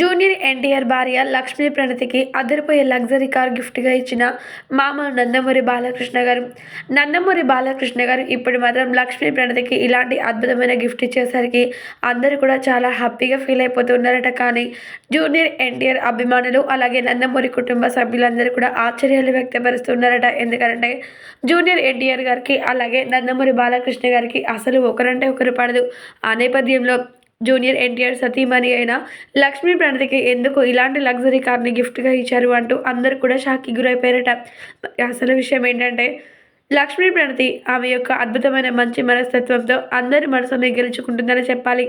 Junior NTR భార్య లక్ష్మీ ప్రణతికి అదిరిపోయే luxury car గిఫ్ట్గా ఇచ్చిన మామ నందమూరి బాలకృష్ణ గారు. నందమూరి బాలకృష్ణ గారు ఇప్పుడు మాత్రం లక్ష్మీ ప్రణతికి ఇలాంటి అద్భుతమైన గిఫ్ట్ ఇచ్చేసరికి అందరూ కూడా చాలా హ్యాపీగా ఫీల్ అయిపోతున్నారట కానీ జూనియర్ ఎన్టీఆర్ అభిమానులు అలాగే నందమూరి కుటుంబ సభ్యులందరూ కూడా ఆశ్చర్యాలు వ్యక్తపరుస్తున్నారట. ఎందుకంటే జూనియర్ ఎన్టీఆర్ గారికి అలాగే నందమూరి బాలకృష్ణ గారికి అసలు ఒకరంటే ఒకరు పడదు. ఆ నేపథ్యంలో జూనియర్ ఎన్టీఆర్ సతీమణి అయిన లక్ష్మీ ప్రణతికి ఎందుకు ఇలాంటి లగ్జరీ కార్ని గిఫ్ట్గా ఇచ్చారు అంటూ అందరు కూడా షాక్కి గురైపోయారట. అసలు విషయం ఏంటంటే లక్ష్మీ ప్రణతి ఆమె యొక్క అద్భుతమైన మంచి మనస్తత్వంతో అందరి మనసుని గెలుచుకుంటుందని చెప్పాలి.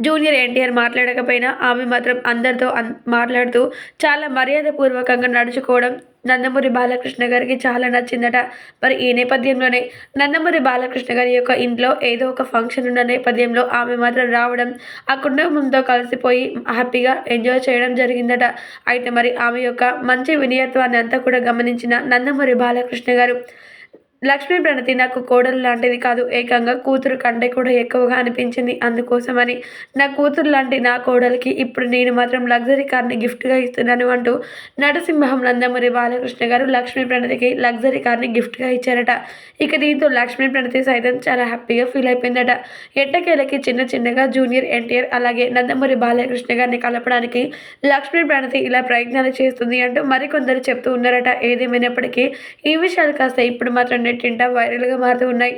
జూనియర్ ఎన్టీఆర్ మాట్లాడకపోయినా ఆమె మాత్రం అందరితో అన్ మాట్లాడుతూ చాలా మర్యాదపూర్వకంగా నడుచుకోవడం నందమూరి బాలకృష్ణ గారికి చాలా నచ్చిందట. మరి ఈ నేపథ్యంలోనే నందమూరి బాలకృష్ణ గారి యొక్క ఇంట్లో ఏదో ఒక ఫంక్షన్ ఉన్న నేపథ్యంలో ఆమె మాత్రం రావడం ఆ కుటుంబంతో కలిసిపోయి హ్యాపీగా ఎంజాయ్ చేయడం జరిగిందట. అయితే మరి ఆమె యొక్క మంచి వినియత్వాన్ని అంతా కూడా గమనించిన నందమూరి బాలకృష్ణ గారు లక్ష్మీ ప్రణతి నాకు కోడలు లాంటిది కాదు. ఏకంగా కూతురు కంటే కూడా ఎక్కువగా అనిపించింది అందుకోసమని. నా కూతురు లాంటి నా కోడలికి ఇప్పుడు నేను మాత్రం లగ్జరీ కార్ని గిఫ్ట్గా ఇస్తున్నాను అంటూ నరసింహం నందమూరి బాలకృష్ణ గారు లక్ష్మీ ప్రణతికి లగ్జరీ కార్ని గిఫ్ట్గా ఇచ్చారట. ఇక దీంతో లక్ష్మీ ప్రణతి సైతం చాలా హ్యాపీగా ఫీల్ అయిపోయిందట. ఎట్టకేలకి చిన్న చిన్నగా జూనియర్ ఎన్టీఆర్ అలాగే నందమూరి బాలకృష్ణ గారిని కలపడానికి లక్ష్మీ ప్రణతి ఇలా ప్రయత్నాలు చేస్తుంది అంటూ మరికొందరు చెప్తూ ఉన్నారట. ఏదేమైనప్పటికీ ఈ విషయాలు కాస్త ఇప్పుడు మాత్రం నెట్టింట వైరల్గా మారుతూ ఉన్నాయి.